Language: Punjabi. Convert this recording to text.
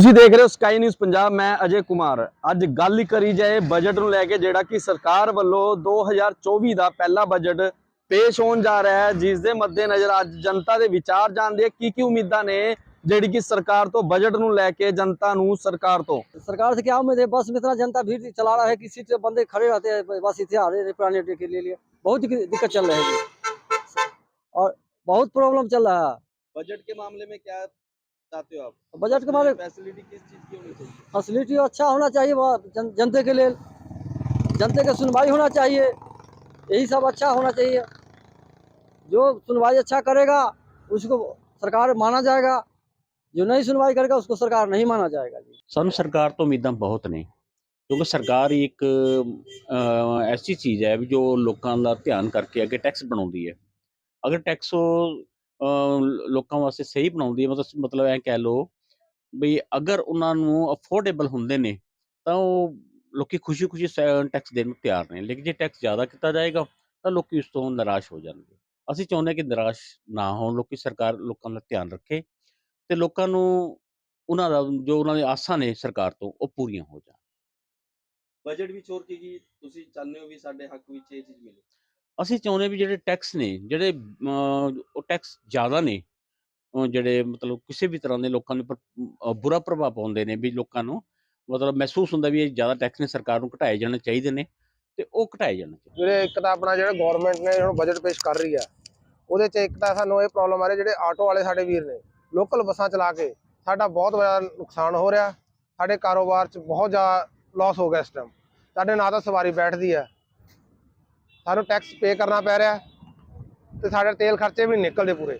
ਤੁਸੀਂ ਦੇਖ ਰਹੇ ਹੋ ਸਕਾਈ ਨਿਊਜ਼ ਪੰਜਾਬ ਮੈਂ ਅਜੇ ਕੁਮਾਰ ਅੱਜ ਗੱਲ ਹੀ ਕਰੀ ਜਾਏ ਬਜਟ ਨੂੰ ਲੈ ਕੇ ਜਿਹੜਾ ਕਿ ਸਰਕਾਰ ਵੱਲੋਂ 2024 ਦਾ ਪਹਿਲਾ ਬਜਟ ਪੇਸ਼ ਹੋਣ ਜਾ ਰਿਹਾ ਹੈ ਜਿਸ ਦੇ ਮੱਦੇਨਜ਼ਰ ਅੱਜ ਜਨਤਾ ਦੇ ਵਿਚਾਰ ਜਾਣਦੇ ਕੀ ਕੀ ਉਮੀਦਾਂ ਨੇ ਜਿਹੜੀ ਕਿ ਸਰਕਾਰ ਤੋਂ ਬਜਟ ਨੂੰ ਲੈ ਕੇ ਜਨਤਾ ਨੂੰ ਸਰਕਾਰ ਤੋਂ सरकार से क्या उम्मीद है बस में इतना जनता भीड़ चला रहा है कि सीट पे बंदे खड़े रहते हैं बस इतने आ रहे हैं पुराने अड्डे के लिए लिए बहुत दिक्कत दिक्कत चल रही है और बहुत प्रॉब्लम चल रहा है बजट के मामले में क्या चाहते हो आप बजट के मामले फैसिलिटी किस चीज की होनी चाहिए फैसिलिटी अच्छा होना चाहिए वहाँ जन, जनते के लिए जनते का सुनवाई होना चाहिए यही सब अच्छा होना चाहिए जो सुनवाई अच्छा करेगा उसको सरकार माना जाएगा जो नहीं सुनवाई करेगा उसको सरकार नहीं माना जाएगा जी ਸਾਨੂੰ ਸਰਕਾਰ ਤੋਂ ਉਮੀਦਾਂ ਬਹੁਤ ਨੇ ਕਿਉਂਕਿ ਸਰਕਾਰ ਹੀ ਇੱਕ ਅਹ, ਐਸੀ ਚੀਜ਼ ਹੈ ਵੀ ਜੋ ਲੋਕਾਂ ਦਾ ਧਿਆਨ ਕਰਕੇ ਅੱਗੇ ਟੈਕਸ ਬਣਾਉਂਦੀ ਹੈ ਅਗਰ ਟੈਕਸ ਉਹ ਅਹ, ਲੋਕਾਂ ਵਾਸਤੇ ਸਹੀ ਬਣਾਉਂਦੀ ਹੈ। ਮਤਲਬ ਮਤਲਬ ਐ ਕਹਿ ਲਓ ਵੀ ਅਗਰ ਉਹਨਾਂ ਨੂੰ ਅਫੋਰਡੇਬਲ ਹੁੰਦੇ ਨੇ, ਤਾਂ ਉਹ ਲੋਕੀ ਖੁਸ਼ੀ-ਖੁਸ਼ੀ ਟੈਕਸ ਦੇਣ ਨੂੰ ਤਿਆਰ ਨੇ। ਲੇਕਿਨ ਜੇ ਟੈਕਸ ਜ਼ਿਆਦਾ ਕੀਤਾ ਜਾਏਗਾ, ਤਾਂ ਲੋਕੀ ਉਸ ਤੋਂ ਨਿਰਾਸ਼ ਹੋ ਜਾਣਗੇ। ਅਸੀਂ ਚਾਹੁੰਦੇ ਕਿ ਨਿਰਾਸ਼ ਨਾ ਹੋਣ। ਲੋਕੀ ਸਰਕਾਰ, ਲੋਕਾਂ ਦਾ ਧਿਆਨ ਰੱਖੇ ਤੇ ਲੋਕਾਂ ਨੂੰ ਉਹਨਾਂ ਦਾ, ਜੋ ਉਹਨਾਂ ਦੀ ਆਸਾਂ ਨੇ ਸਰਕਾਰ ਤੋਂ, ਉਹ ਪੂਰੀਆਂ ਹੋ ਜਾਣ। ਬਜਟ ਵਿੱਚ ਹੋਰ ਕੀ ਕੀ ਤੁਸੀਂ ਚਾਹੁੰਦੇ ਹੋ ਵੀ ਸਾਡੇ ਹੱਕ ਵਿੱਚ ਇਹ ਚੀਜ਼ ਮਿਲੇ? ਅਸੀਂ ਚਾਹੁੰਦੇ ਵੀ ਜਿਹੜੇ ਟੈਕਸ ਨੇ, ਜਿਹੜੇ ਉਹ ਟੈਕਸ ਜ਼ਿਆਦਾ ਨੇ ਜਿਹੜੇ ਮਤਲਬ ਕਿਸੇ ਵੀ ਤਰ੍ਹਾਂ ਦੇ ਲੋਕਾਂ ਦੇ ਉੱਪਰ ਬੁਰਾ ਪ੍ਰਭਾਵ ਪਾਉਂਦੇ ਨੇ ਵੀ ਲੋਕਾਂ ਨੂੰ, ਮਤਲਬ ਮਹਿਸੂਸ ਹੁੰਦਾ ਵੀ ਇਹ ਜ਼ਿਆਦਾ ਟੈਕਸ ਨੇ, ਸਰਕਾਰ ਨੂੰ ਘਟਾਏ ਜਾਣੇ ਚਾਹੀਦੇ ਨੇ ਤੇ ਉਹ ਘਟਾਏ ਜਾਣੇ ਚਾਹੀਦੇ ਜਿਹੜੇ ਇੱਕ ਤਾਂ ਆਪਣਾ ਜਿਹੜਾ ਗਵਰਨਮੈਂਟ ਨੇ ਹੁਣ ਬਜਟ ਪੇਸ਼ ਕਰ ਰਹੀ ਆ, ਉਹਦੇ 'ਚ ਇੱਕ ਤਾਂ ਸਾਨੂੰ ਇਹ ਪ੍ਰੋਬਲਮ ਆ ਰਹੀ ਜਿਹੜੇ ਆਟੋ ਵਾਲੇ ਸਾਡੇ ਵੀਰ ਨੇ ਲੋਕਲ ਬੱਸਾਂ ਚਲਾ ਕੇ ਸਾਡਾ ਬਹੁਤ ਜ਼ਿਆਦਾ ਨੁਕਸਾਨ ਹੋ ਰਿਹਾ, ਸਾਡੇ ਕਾਰੋਬਾਰ 'ਚ ਬਹੁਤ ਜ਼ਿਆਦਾ ਲਾਸ ਹੋ ਗਿਆ ਇਸ ਟਾਈਮ ਸਾਡੇ ਨਾ ਤਾਂ ਸਵਾਰੀ ਬੈਠਦੀ ਆ। ਸਾਨੂੰ ਟੈਕਸ ਪੇ ਕਰਨਾ ਪੈ ਰਿਹਾ ਤੇ ਸਾਡੇ ਤੇਲ ਖਰਚੇ ਵੀ ਨਿਕਲਦੇ ਪੂਰੇ।